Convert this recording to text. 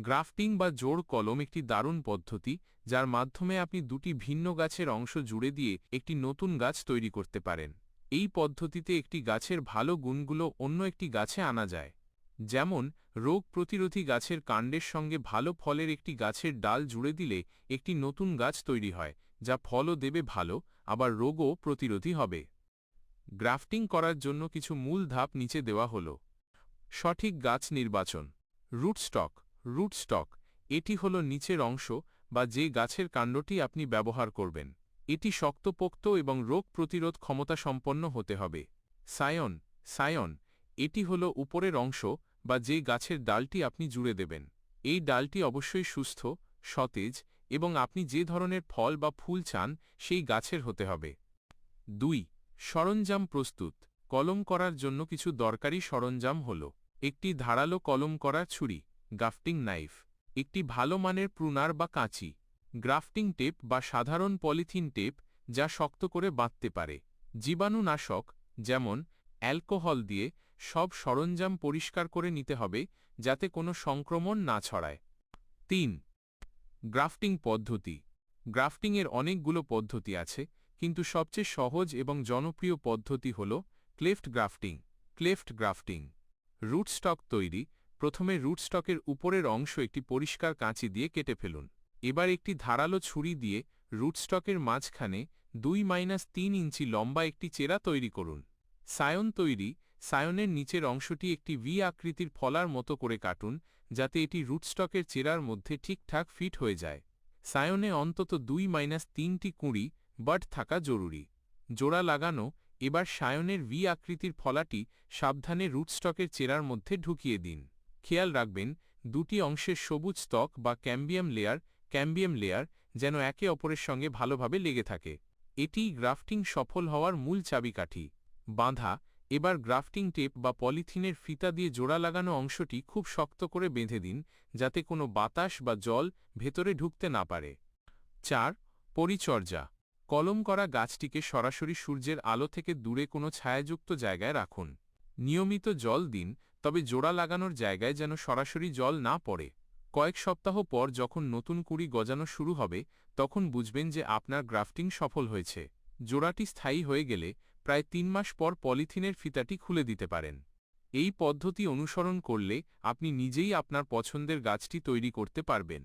Grafting বা জোড় কলম একটি দারুণ পদ্ধতি, যার মাধ্যমে আপনি দুটি ভিন্ন গাছের অংশ জুড়ে দিয়ে একটি নতুন গাছ তৈরি করতে পারেন। এই পদ্ধতিতে একটি গাছের ভালো গুণগুলো অন্য একটি গাছে আনা যায়। যেমন, রোগ প্রতিরোধী গাছের কাণ্ডের সঙ্গে ভালো ফলের একটি গাছের ডাল জুড়ে দিলে একটি নতুন গাছ তৈরি হয়, যা ফলও দেবে ভালো, আবার রোগও প্রতিরোধী হবে। গ্রাফটিং করার জন্য কিছু মূল ধাপ নিচে দেওয়া হল। সঠিক গাছ নির্বাচন। রুটস্টক। রুটস্টক, এটি হল নিচের অংশ বা যে গাছের কাণ্ডটি আপনি ব্যবহার করবেন। এটি শক্তপোক্ত এবং রোগ প্রতিরোধ ক্ষমতা সম্পন্ন হতে হবে। সায়ন সায়ন, এটি হল উপরের অংশ বা যে গাছের ডালটি আপনি জুড়ে দেবেন। এই ডালটি অবশ্যই সুস্থ, সতেজ এবং আপনি যে ধরনের ফল বা ফুল চান সেই গাছের হতে হবে। দুই, সরঞ্জাম প্রস্তুত। কলম করার জন্য কিছু দরকারি সরঞ্জাম হল, একটি ধারালো কলম করার ছুরি। গাফটিং নাইফ, একটি ভালো মানের প্রুনার বা কাঁচি, গ্রাফটিং টেপ বা সাধারণ পলিথিন টেপ যা শক্ত করে বাঁধতে পারে, জীবাণুনাশক, যেমন অ্যালকোহল দিয়ে সব সরঞ্জাম পরিষ্কার করে নিতে হবে যাতে কোনো সংক্রমণ না ছড়ায়। তিন, গ্রাফটিং পদ্ধতি, গ্রাফটিংয়ের অনেকগুলো পদ্ধতি আছে, কিন্তু সবচেয়ে সহজ এবং জনপ্রিয় পদ্ধতি হল cleft grafting cleft grafting, rootstock তৈরি প্রথমে রুটস্টকের উপরের অংশ একটি পরিষ্কার কাঁচি দিয়ে কেটে ফেলুন। এবার একটি ধারালো ছুরি দিয়ে রুটস্টকের মাঝখানে দুই মাইনাস তিন ইঞ্চি লম্বা একটি চেরা তৈরি করুন। সায়ন তৈরি, সায়নের নিচের অংশটি একটি ভি আকৃতির ফলার মতো করে কাটুন, যাতে এটি রুটস্টকের চেরার মধ্যে ঠিকঠাক ফিট হয়ে যায়। সায়নে অন্তত দুই মাইনাস তিনটি কুঁড়ি বাট থাকা জরুরি। জোড়া লাগানো, এবার সায়নের ভি আকৃতির ফলাটি সাবধানে রুটস্টকের চেরার মধ্যে ঢুকিয়ে দিন। খেয়াল রাখবেন, দুটি অংশের সবুজ স্তক বা ক্যাম্বিয়াম লেয়ার ক্যাম্বিয়াম লেয়ার যেন একে অপরের সঙ্গে ভালোভাবে লেগে থাকে। এটি গ্রাফটিং সফল হওয়ার মূল চাবিকাঠি। বাঁধা, এবার গ্রাফটিং টেপ বা পলিথিনের ফিতা দিয়ে জোড়া লাগানো অংশটি খুব শক্ত করে বেঁধে দিন, যাতে কোনো বাতাস বা জল ভেতরে ঢুকতে না পারে। চার, পরিচর্যা। কলম করা গাছটিকে সরাসরি সূর্যের আলো থেকে দূরে কোনো ছায়াযুক্ত জায়গায় রাখুন। নিয়মিত জল দিন তবে জোড়া লাগানোর জায়গায় যেন সরাসরি জল না পড়ে। কয়েক সপ্তাহ পর যখন নতুন কুড়ি গজানো শুরু হবে, তখন বুঝবেন যে আপনার গ্রাফটিং সফল হয়েছে। জোড়াটি স্থায়ী হয়ে গেলে প্রায় তিন মাস পর পলিথিনের ফিতাটি খুলে দিতে পারেন। এই পদ্ধতি অনুসরণ করলে আপনি নিজেই আপনার পছন্দের গাছটি তৈরি করতে পারবেন।